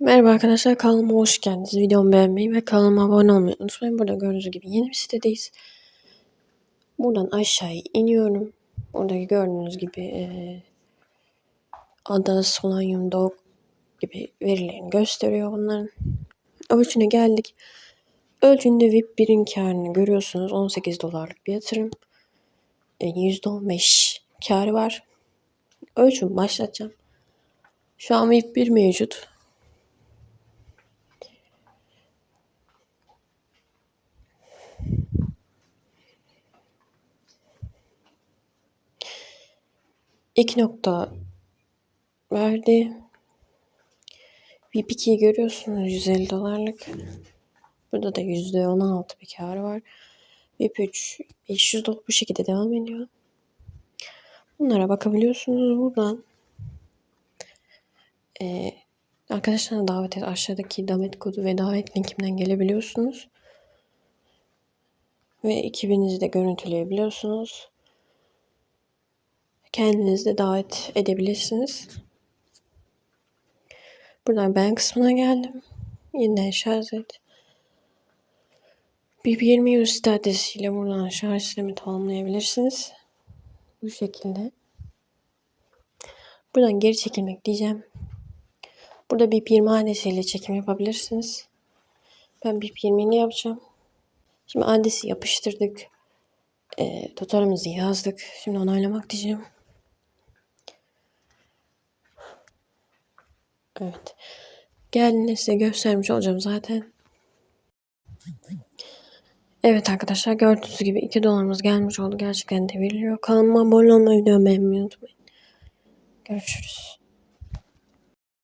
Merhaba arkadaşlar kanalıma hoş geldiniz. Videomu beğenmeyi ve kanalıma abone olmayı unutmayın. Burada gördüğünüz gibi yeni bir sitedeyiz. Buradan aşağıya iniyorum. Buradaki gördüğünüz gibi e, ada, solanyum, dog gibi verilerini gösteriyor bunların. Ölçüne geldik. Ölçünde VIP 1'in karını görüyorsunuz. 18 dolarlık bir yatırım. E, %15 karı var. Ölçüm başlatacağım. Şu an VIP 1 mevcut. İki nokta verdi. VIP 2'yi görüyorsunuz 150 dolarlık. Burada da %16 bir kar var. VIP 3 500 dolar bu şekilde devam ediyor. Bunlara bakabiliyorsunuz buradan. Ee, arkadaşlarına davet et. Aşağıdaki davet kodu ve davet linkimden gelebiliyorsunuz. Ve ekibinizi de görüntüleyebiliyorsunuz. Kendiniz de davet edebilirsiniz. Buradan ben kısmına geldim. Yeniden şarj et. BB20 site adresiyle buradan şarj işlemi tamamlayabilirsiniz. Bu şekilde. Buradan geri çekilmek diyeceğim. Burada BIP20 adresiyle çekim yapabilirsiniz. Ben BIP20'ni yapacağım. Şimdi adresi yapıştırdık. E, tutarımızı yazdık. Şimdi onaylamak diyeceğim. Evet. Geldiğinde size göstermiş olacağım zaten. Evet arkadaşlar gördüğünüz gibi 2 dolarımız gelmiş oldu. Gerçekten de veriliyor. Kanalıma abone olmayı, videomu beğenmeyi unutmayın. Görüşürüz.